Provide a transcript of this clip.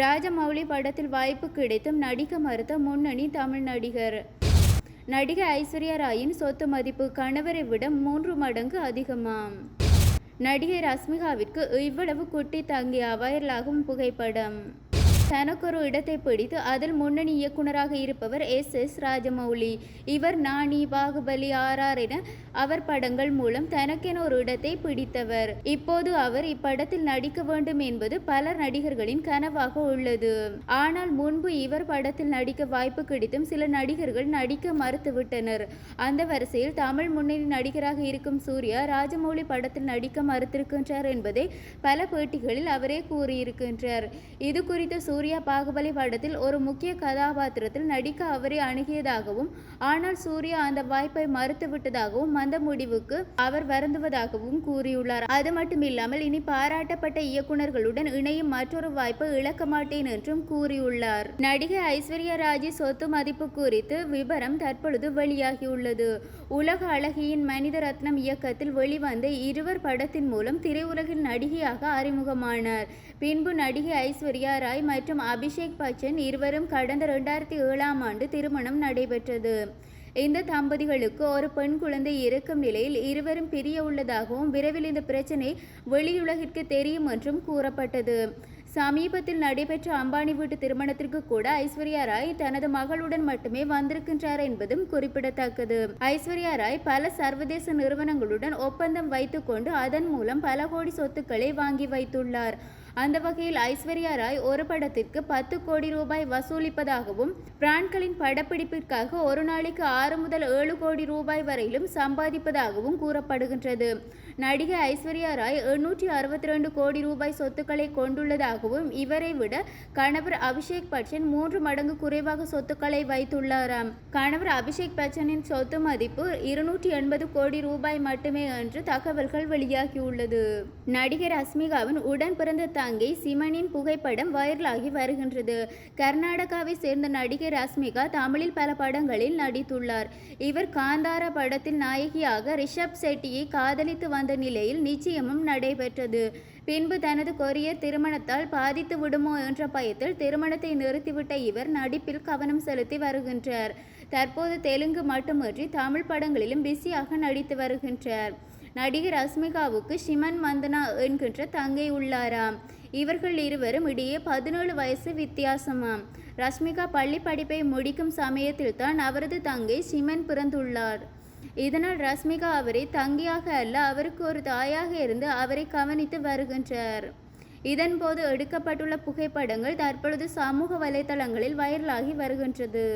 ராஜமௌலி படத்தில் வாய்ப்பு கிடைத்தும் நடிக்க மறுத்த முன்னணி தமிழ் நடிகர். நடிகை ஐஸ்வர்யா ராயின் சொத்து மதிப்பு கணவரை விட மூன்று மடங்கு அதிகமாம். நடிகை ரஸ்மிகாவிற்கு இவ்வளவு குட்டி தங்கிய வைரலாகும் புகைப்படம். தனக்கொரு இடத்தை பிடித்து அதில் முன்னணி இயக்குனராக இருப்பவர் எஸ் எஸ் ராஜமௌலி. இவர் நாணி பாகுபலி ஆர் என அவர் படங்கள் மூலம் தனக்கென ஒரு இடத்தை பிடித்தவர். இப்போது அவர் இப்படத்தில் நடிக்க வேண்டும் என்பது பல நடிகர்களின் கனவாக உள்ளது. ஆனால் முன்பு இவர் படத்தில் நடிக்க வாய்ப்பு கிடைத்தும் சில நடிகர்கள் நடிக்க மறுத்துவிட்டனர். அந்த வரிசையில் தமிழ் முன்னணி நடிகராக இருக்கும் சூர்யா ராஜமௌலி படத்தில் நடிக்க மறுத்திருக்கின்றார் என்பதை பல பேட்டிகளில் அவரே கூறியிருக்கின்றார். இது குறித்து சூர்யா சூர்யா பாகுபலி படத்தில் ஒரு முக்கிய கதாபாத்திரத்தில் நடிக்க அவரை அணுகியதாகவும் ஆனால் சூர்யா அந்த வாய்ப்பை மறுத்துவிட்டதாகவும் அந்த முடிவுக்கு அவர் வருந்துவதாகவும் கூறியுள்ளார். அது மட்டுமில்லாமல் இனி பாராட்டப்பட்ட இயக்குநர்களுடன் இணையும் மற்றொரு வாய்ப்பை இழக்க மாட்டேன் என்றும் கூறியுள்ளார். நடிகை ஐஸ்வர்யா ராஜி சொத்து மதிப்பு குறித்து விபரம் தற்பொழுது வெளியாகியுள்ளது. உலக அழகியின் மனித ரத்னம் இயக்கத்தில் வெளிவந்த இருவர் படத்தின் மூலம் திரையுலகில் நடிகையாக அறிமுகமானார். பின்பு நடிகை ஐஸ்வர்யா ராய் மற்றும் அபிஷேக் பச்சன் இருவரும் கடந்த இரண்டாயிரத்தி ஏழாம் ஆண்டு திருமணம் நடைபெற்றது. இந்த தம்பதிகளுக்கு ஒரு பெண் குழந்தை இருக்கும் நிலையில் இருவரும் பிரிய உள்ளதாகவும் விரைவில் இந்த பிரச்சனை வெளியுலகிற்கு தெரியும் என்றும் கூறப்பட்டது. சமீபத்தில் நடைபெற்ற அம்பானி வீட்டு திருமணத்திற்கு கூட ஐஸ்வர்யா ராய் தனது மகளுடன் மட்டுமே வந்திருக்கின்றார் என்பதும் குறிப்பிடத்தக்கது. ஐஸ்வர்யா ராய் பல சர்வதேச நிறுவனங்களுடன் ஒப்பந்தம் வைத்துக்கொண்டு அதன் மூலம் பல கோடி சொத்துக்களை வாங்கி வைத்துள்ளார். அந்த வகையில் ஐஸ்வர்யா ராய் ஒரு படத்திற்கு பத்து கோடி ரூபாய் வசூலிப்பதாகவும் பிரான்களின் படப்பிடிப்பிற்காக ஒரு நாளைக்கு ஆறு முதல் ஏழு கோடி ரூபாய் வரையிலும் சம்பாதிப்பதாகவும் கூறப்படுகின்றது. நடிகை ஐஸ்வர்யா ராய் எண்ணூற்றி அறுபத்தி ரெண்டு கோடி ரூபாய் சொத்துக்களை கொண்டுள்ளதாகவும் இவரை விட கணவர் அபிஷேக் பச்சன் மூன்று மடங்கு குறைவாக சொத்துக்களை வைத்துள்ளாராம். கணவர் அபிஷேக் பச்சனின் சொத்து மதிப்பு இருநூற்றி எண்பது கோடி ரூபாய் மட்டுமே என்று தகவல்கள் வெளியாகியுள்ளது. நடிகர் அஸ்மிகாவின் உடன் பிறந்த தங்கை சிமனின் புகைப்படம் வைரலாகி வருகின்றது. கர்நாடகாவை சேர்ந்த நடிகை ரஸ்மிகா தமிழில் பல படங்களில் நடித்துள்ளார். இவர் காந்தாரா படத்தில் நாயகியாக ரிஷப் செட்டியை காதலித்து வந்த நிலையில் நிச்சயமும் நடைபெற்றது. பின்பு தனது கொரியர் திருமணத்தால் பாதித்து விடுமோ என்ற பயத்தில் திருமணத்தை நிறுத்திவிட்ட இவர் நடிப்பில் கவனம் செலுத்தி வருகின்றார். தற்போது தெலுங்கு மட்டுமன்றி தமிழ் படங்களிலும் பிஸியாக நடித்து வருகின்றார். நடிகர் ரஸ்மிகாவுக்கு ஷிமன் மந்தனா என்கின்ற தங்கை உள்ளாராம். இவர்கள் இருவரும் இடையே பதினேழு வயசு வித்தியாசமாம். ரஷ்மிகா பள்ளி படிப்பை முடிக்கும் சமயத்தில் தான் அவரது தங்கை ஷிமன் பிறந்துள்ளார். இதனால் ரஷ்மிகா அவரை தங்கியாக அல்ல அவருக்கு ஒரு தாயாக இருந்து அவரை கவனித்து வருகின்றார். இதன்போது எடுக்கப்பட்டுள்ள புகைப்படங்கள் தற்பொழுது சமூக வலைதளங்களில் வைரலாகி வருகின்றது.